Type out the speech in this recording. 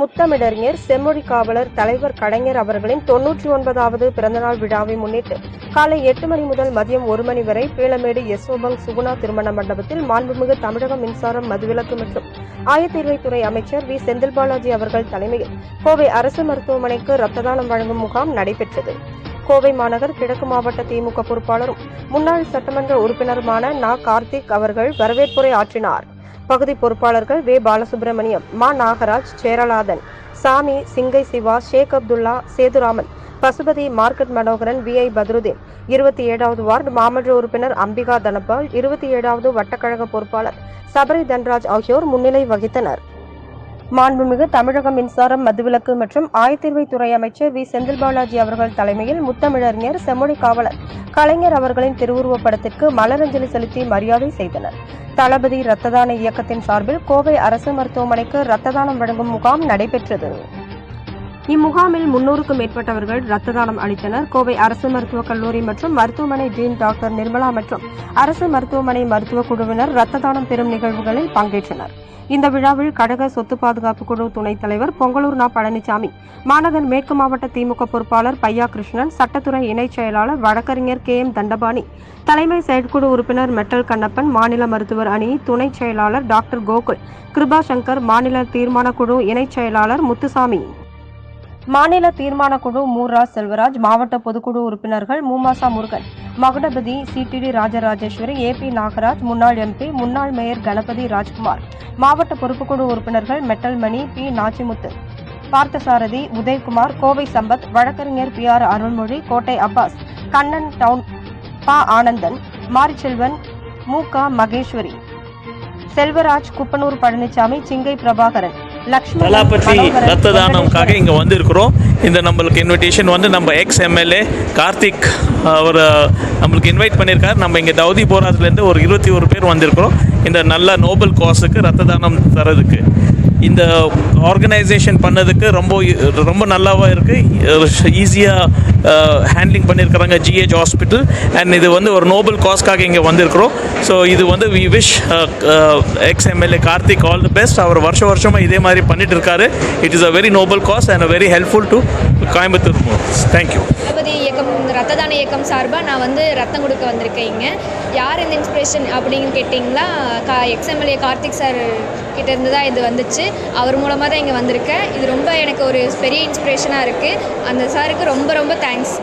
முத்தமிழறிஞர் செம்மொழி காவலர் தலைவர் கலைஞர் அவர்களின் தொன்னூற்றி ஒன்பதாவது பிறந்தநாள் விழாவை முன்னிட்டு காலை எட்டு மணி முதல் மதியம் ஒரு மணி வரை பீளமேடு யசோபங் சுகுணா திருமண மண்டபத்தில் மாண்புமிகு தமிழக மின்சாரம் மதுவிலக்கு மற்றும் ஆயத்தீர்வைத்துறை அமைச்சர் வி. செந்தில் பாலாஜி அவர்கள் தலைமையில் கோவை அரசு மருத்துவமனைக்கு ரத்த தானம் வழங்கும் முகாம் நடைபெற்றது. கோவை மாநகர் கிழக்கு மாவட்ட திமுக பொறுப்பாளரும் முன்னாள் சட்டமன்ற உறுப்பினருமான நா. கார்த்திக் அவர்கள் வரவேற்புரை ஆற்றினார். பகுதி பொறுப்பாளர்கள் வே. பாலசுப்ரமணியம் மா. Nagaraj Cheralathan Sami Singai Siva Sheikh Abdullah Sethuraman Pasupathi market Manoharan V. I. Badruddin. இருபத்தி ஏழாவது வார்டு மாமன்ற உறுப்பினர் அம்பிகா தனபால் இருபத்தி ஏழாவது வட்டக்கழக பொறுப்பாளர் சபரி தன்ராஜ் ஆகியோர் முன்னிலை வகித்தனர். மாண்புமிகு தமிழக மின்சாரம் மதுவிலக்கு மற்றும் ஆயத்தீர்வைத்துறை அமைச்சர் வி. செந்தில் பாலாஜி அவர்கள் தலைமையில் முத்தமிழறிஞர் செம்மொழி காவலர் கலைஞர் அவர்களின் திருவுருவப்படத்திற்கு மலரஞ்சலி செலுத்தி மரியாதை செய்தனர். தளபதி இரத்த தான இயக்கத்தின் சார்பில் கோவை அரசு மருத்துவமனைக்கு இரத்த தானம் வழங்கும் முகாம் நடைபெற்றது. இம்முகாமில் முன்னூறுக்கும் மேற்பட்டவர்கள் ரத்த தானம் அளித்தனர். கோவை அரசு மருத்துவக் கல்லூரி மற்றும் மருத்துவமனை டீன் டாக்டர் நிர்மலா மற்றும் அரசு மருத்துவமனை மருத்துவக் குழுவினர் ரத்த தானம் பெறும் நிகழ்வுகளில் பங்கேற்றனர். இந்த விழாவில் கழக சொத்து பாதுகாப்பு குழு துணைத் தலைவர் பொங்கலூர் நா. பழனிசாமி மாநகர் மேற்கு மாவட்ட திமுக பொறுப்பாளர் பையா கிருஷ்ணன் சட்டத்துறை இணைச் செயலாளர் வழக்கறிஞர் கே. எம். தண்டபாணி தலைமை செயற்குழு உறுப்பினர் மெட்டல் கண்ணப்பன் மாநில மருத்துவர் அணி துணைச் செயலாளர் டாக்டர் கோகுல் கிருபா சங்கர் மாநில தீர்மான குழு இணைச் செயலாளர் முத்துசாமி. மாநில தீர்மான குழு மூரா செல்வராஜ் மாவட்ட பொதுக்குழு உறுப்பினர்கள் மூமாசா முருகன் மகுடபதி சிடிடி ராஜராஜேஸ்வரி ஏபி நாகராஜ் முன்னாள் எம்பி முன்னாள் மேயர் கணபதி ராஜ்குமார் மாவட்ட பொறுப்புக்குழு உறுப்பினர்கள் மெட்டல்மணி பி நாச்சிமுத்து பார்த்தசாரதி உதயகுமார் கோவை சம்பத் வழக்கறிஞர் பி ஆர் அருள்மொழி கோட்டை அப்பாஸ் கண்ணன் டவுன் பா ஆனந்தன் மாரிச்செல்வன் மு க மகேஸ்வரி செல்வராஜ் குப்பனூர் பழனிசாமி சிங்கை பிரபாகரன் தலாபதி ரத்த தானம்காக இங்கே வந்திருக்கிறோம். இந்த நம்மளுக்கு இன்விடேஷன் வந்து நம்ம எக்ஸ் எம்எல்ஏ கார்த்திக் அவர் நம்மளுக்கு இன்வைட் பண்ணியிருக்காரு. நம்ம இங்கே தௌதி போராத்துலேருந்து ஒரு இருபத்தி ஒரு பேர் வந்திருக்கிறோம். இந்த நல்ல நோபல் காஸுக்கு ரத்த தானம் தரதுக்கு இந்த ஆர்கனைசேஷன் பண்ணதுக்கு ரொம்ப ரொம்ப நல்லாவாக இருக்குது ஈஸியாக ஹேண்ட்லிங் பண்ணியிருக்கிறாங்க ஜிஹெச் ஹாஸ்பிட்டல் அண்ட் இது வந்து ஒரு நோபல் காஸ்க்காக இங்கே வந்திருக்கிறோம். ஸோ இது வந்து we wish ex MLA Karthik all the best அவர் வருஷ வருஷமாக இதே மாதிரி பண்ணிட்டு இருக்காரு. It is a very noble cause and very helpful to Coimbatore thank you ரத்த தான இயக்கம் சார்பாக நான் வந்து ரத்தம் கொடுக்க வந்திருக்கேன் இங்கே. யார் இந்த இன்ஸ்பிரேஷன் அப்படின்னு கேட்டிங்களா? கா எக்ஸ்எம்எல்ஏ கார்த்திக் சார் கிட்டேருந்து தான் இது வந்துச்சு. அவர் மூலமாக தான் இங்கே வந்திருக்கேன். இது ரொம்ப எனக்கு ஒரு பெரிய இன்ஸ்பிரேஷனாக இருக்குது அந்த சாருக்கு ரொம்ப ரொம்ப தேங்க்ஸ்